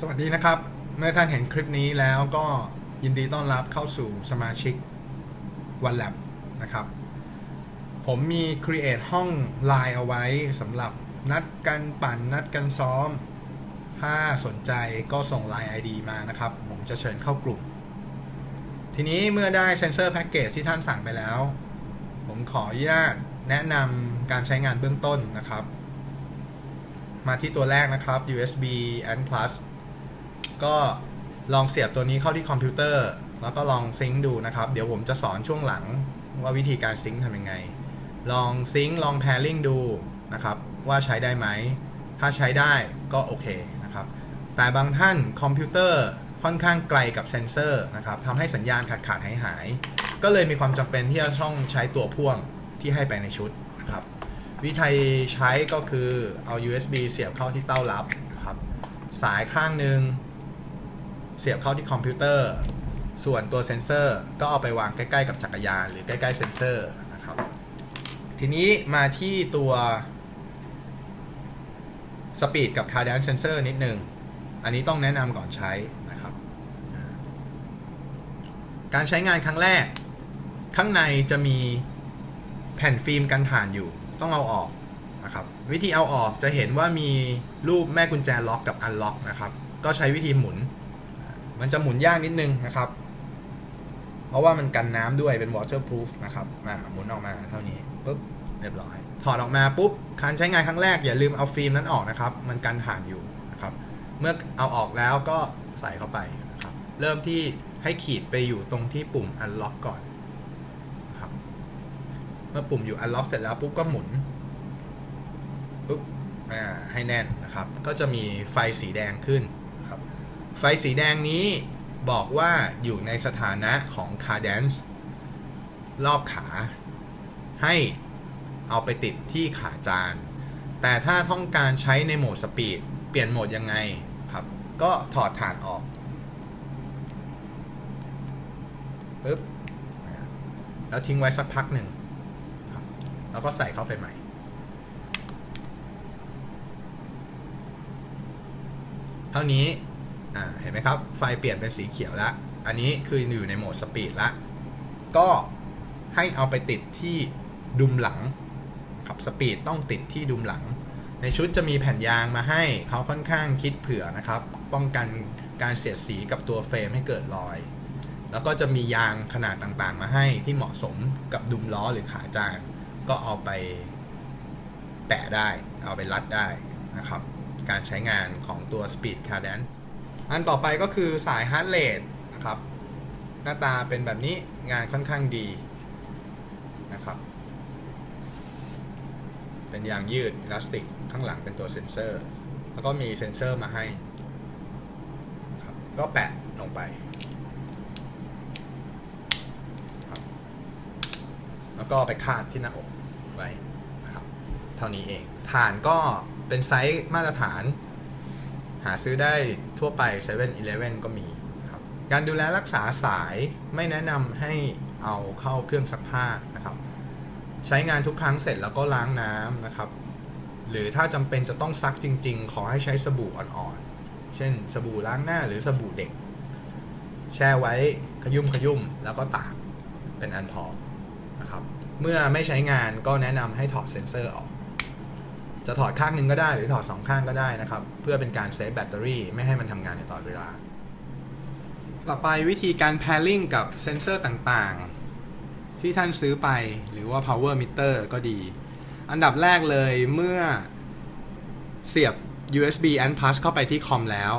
สวัสดีนะครับ เมื่อท่านเห็นคลิปนี้แล้วก็ยินดีต้อนรับเข้าสู่สมาชิก One Lab นะครับ ผมมี Create ห้อง Line เอาไว้สำหรับนัดกันปั่นนัดกันซ้อม ถ้าสนใจก็ส่ง Line ID มานะครับ ผมจะเชิญเข้ากลุ่ม ทีนี้เมื่อได้เซนเซอร์แพ็กเกจที่ท่านสั่งไปแล้ว ผมขออนุญาตแนะนำการใช้งานเบื้องต้นนะครับ มาที่ตัวแรกนะครับ USB and plus ก็ลองเสียบตัวนี้เข้าที่คอมพิวเตอร์ แล้วก็ลองซิงค์ดูนะครับ เดี๋ยวผมจะสอนช่วงหลังว่าวิธีการซิงค์ทำยังไง ลองซิงค์ลอง pairing ดูนะครับว่าใช้ได้ไหม ถ้าใช้ได้ก็โอเคนะครับ แต่บางท่านคอมพิวเตอร์ค่อนข้างไกลกับเซนเซอร์นะครับทำให้สัญญาณขาดขาดหายหายก็เลยมีความจำเป็นที่จะต้องใช้ตัวพ่วงที่ให้ไปในชุดนะครับ วิธีใช้ก็คือเอา USB เสียบเข้าที่เต้ารับนะครับ สายข้างหนึ่ง เสียบเข้าที่คอมพิวเตอร์ ส่วนตัวเซนเซอร์ก็เอาไปวางใกล้ๆกับจักรยาน หรือใกล้ๆเซนเซอร์นะครับ ทีนี้มาที่ตัวสปีดกับ Cadence Sensor นิดนึง อันนี้ต้องแนะนำก่อนใช้นะครับ การใช้งานครั้งแรก ข้างในจะมีแผ่นฟิล์มกันถ่านอยู่ ต้องเอาออกนะครับ วิธีเอาออกจะเห็นว่ามีรูปแม่กุญแจล็อกกับอันล็อกนะครับ ก็ใช้วิธีหมุน มันจะหมุนยากนิดนึงนะครับ เพราะว่ามันกันน้ำด้วยเป็น waterproof นะครับอ่าหมุนออกมาเท่านี้ปุ๊บเรียบร้อย ถอดออกมาปุ๊บการใช้งานครั้งแรกอย่าลืมเอาฟิล์มนั้นออกนะครับ มันกันถ่านอยู่นะครับ เมื่อเอาออกแล้วก็ใส่เข้าไปนะครับ เริ่มที่ให้ขีดไปอยู่ตรงที่ปุ่ม unlock ก่อนนะครับ เมื่อปุ่มอยู่ unlock เสร็จแล้วปุ๊บก็หมุนปุ๊บอ่าให้แน่นนะครับ ก็จะมีไฟสีแดงขึ้น ไฟสีแดงนี้บอกว่าอยู่ในสถานะของ cadence รอบขา ให้เอาไปติดที่ขาจาน แต่ถ้าต้องการใช้ในโหมดสปีด เปลี่ยนโหมดยังไงครับ ก็ถอดฐานออกปึ๊บแล้วทิ้งไว้สักพักหนึ่งแล้วก็ใส่เข้าไปใหม่ เท่านี้ อ่าเห็นไหมครับ ไฟเปลี่ยนเป็นสีเขียวแล้ว อันนี้คืออยู่ในโหมดสปีดละก็ให้เอาไปติดที่ดุมหลังครับสปีดต้องติดที่ดุมหลัง ในชุดจะมีแผ่นยางมาให้เขาค่อนข้างคิดเผื่อนะครับ ป้องกันการเสียดสีกับตัวเฟรมให้เกิดรอย แล้วก็จะมียางขนาดต่างๆ มาให้ที่เหมาะสมกับดุมล้อหรือขาจานก็เอาไปแปะได้ เอาไปรัดได้นะครับ การใช้งานของตัว Speed Cadence อันต่อไปก็คือสาย Heart Rate นะครับ หน้าตาเป็นแบบนี้งานค่อนข้างดีนะครับ เป็นยางยืดอิลาสติกข้างหลังเป็นตัวเซ็นเซอร์ แล้วก็มีเซ็นเซอร์มาให้ครับก็แปะลงไปครับแล้วก็ไปคาดที่หน้าอกไว้นะครับ เท่านี้เองฐานก็เป็นไซส์มาตรฐาน หาซื้อได้ทั่วไป7 e เ e ่ e อก็มีครับการดูแลรักษาสายไม่แนะนำให้เอาเข้าเครื่องซักผ้านะครับใช้งานทุกครั้งเสร็จแล้วก็ล้างน้ำนะครับ หรือถ้าจำเป็นจะต้องซักจริง ๆ ขอให้ใช้สบู่อ่อนๆ เช่น สบู่ล้างหน้าหรือสบู่เด็ก แช่ไว้ขยุ่มขยุ่มแล้วก็ตากเป็นอันพอนะครับ เมื่อไม่ใช้งานก็แนะนำให้ถอดเซ็นเซอร์ออก จะถอดข้างหนึ่งก็ได้หรือถอดสองข้างก็ได้นะครับ เพื่อเป็นการเซฟแบตเตอรี่ไม่ให้มันทำงานในตลอดเวลา ต่อไปวิธีการ pairing กับเซนเซอร์ต่างๆ ที่ท่านซื้อไปหรือว่า power meter ก็ดี อันดับแรกเลยเมื่อเสียบ USB and plus เข้าไปที่คอมแล้ว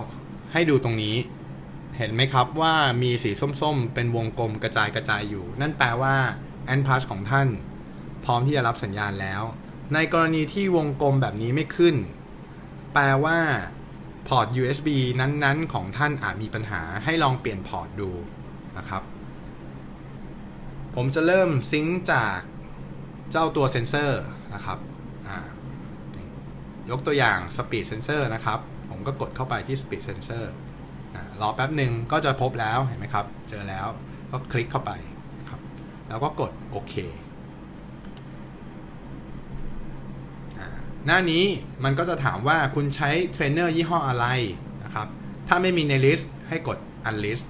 ให้ดูตรงนี้ เห็นไหมครับว่ามีสีส้มๆ เป็นวงกลมกระจายกระจายอยู่ นั่นแปลว่า and plus ของท่าน พร้อมที่จะรับสัญญาณแล้ว ในกรณีที่วงกลมแบบนี้ไม่ขึ้น แปลว่าพอร์ต USB นั้นๆ ของท่านอาจมีปัญหาให้ลองเปลี่ยนพอร์ตดูนะครับ ผมจะเริ่มซิงจากเจ้าตัวเซนเซอร์นะครับยกตัวอย่าง Speed Sensor นะครับ ผมก็กดเข้าไปที่ Speed Sensor รอแป๊บหนึ่งก็จะพบแล้วเห็นไหมครับ เจอแล้วก็คลิกเข้าไปครับ แล้วก็กดโอเค หน้านี้มันก็จะถามว่าคุณใช้เทรนเนอร์ยี่ห้ออะไรนะครับ ถ้าไม่มีใน list ให้กด unlist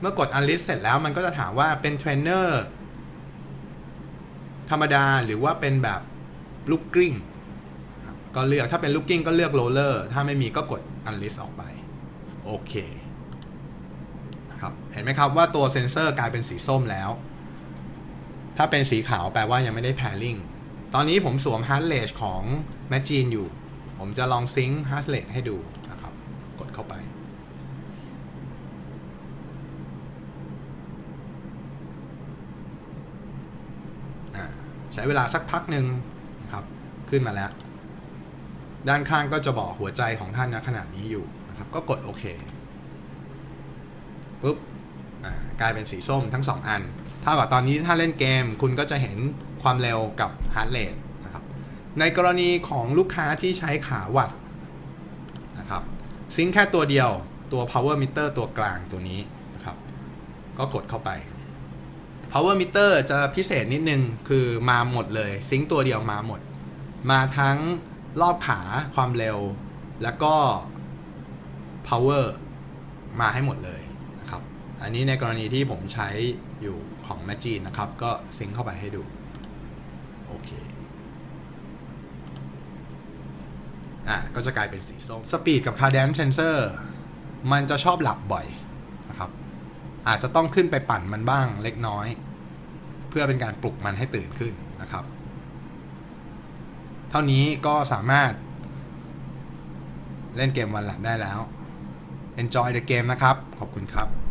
เมื่อกด unlist เสร็จแล้วมันก็จะถามว่าเป็นเทรนเนอร์ธรรมดาหรือว่าเป็นแบบลูกกลิ้งก็เลือกถ้าเป็นลูกกิ้งก็เลือกโรลเลอร์ถ้าไม่มีก็กด unlist ออกไป โอเคนะครับเห็นไหมครับว่าตัวเซนเซอร์กลายเป็นสีส้มแล้ว ถ้าเป็นสีขาวแปลว่ายังไม่ได้ pairing ตอนนี้ผมสวม heart rate ของ Machine อยู่ ผมจะลองซิงค์ heart rate ให้ดูนะครับ กดเข้าไป ใช้เวลาสักพักหนึ่งนะครับ ขึ้นมาแล้ว ด้านข้างก็จะบอกหัวใจของท่านณขณะนี้อยู่นะครับ ก็กดโอเคปุ๊บอ่ากลายเป็นสีส้มทั้ง 2 อันเท่ากับตอนนี้ถ้าเล่นเกมคุณก็จะเห็น ความเร็วกับ heart rate นะครับในกรณีของลูกค้าที่ใช้ขาวัดนะครับซิงค์แค่ตัวเดียวตัว power meter ตัวกลางตัวนี้นะครับก็กดเข้าไป power meter จะพิเศษนิดนึงคือมาหมดเลย ซิงค์ตัวเดียวมาหมด มาทั้งรอบขาความเร็ว แล้วก็ power มาให้หมดเลยนะครับ อันนี้ในกรณีที่ผมใช้อยู่ของ Magine นะครับ ก็ซิงค์เข้าไปให้ดู โอเคอะก็จะกลายเป็นสีส้มสปีดกับ cadence sensor มันจะชอบหลับบ่อยนะครับ อาจจะต้องขึ้นไปปั่นมันบ้างเล็กน้อย เพื่อเป็นการปลุกมันให้ตื่นขึ้นนะครับ เท่านี้ก็สามารถเล่นเกมวันแลบได้แล้ว enjoy the game นะครับ ขอบคุณครับ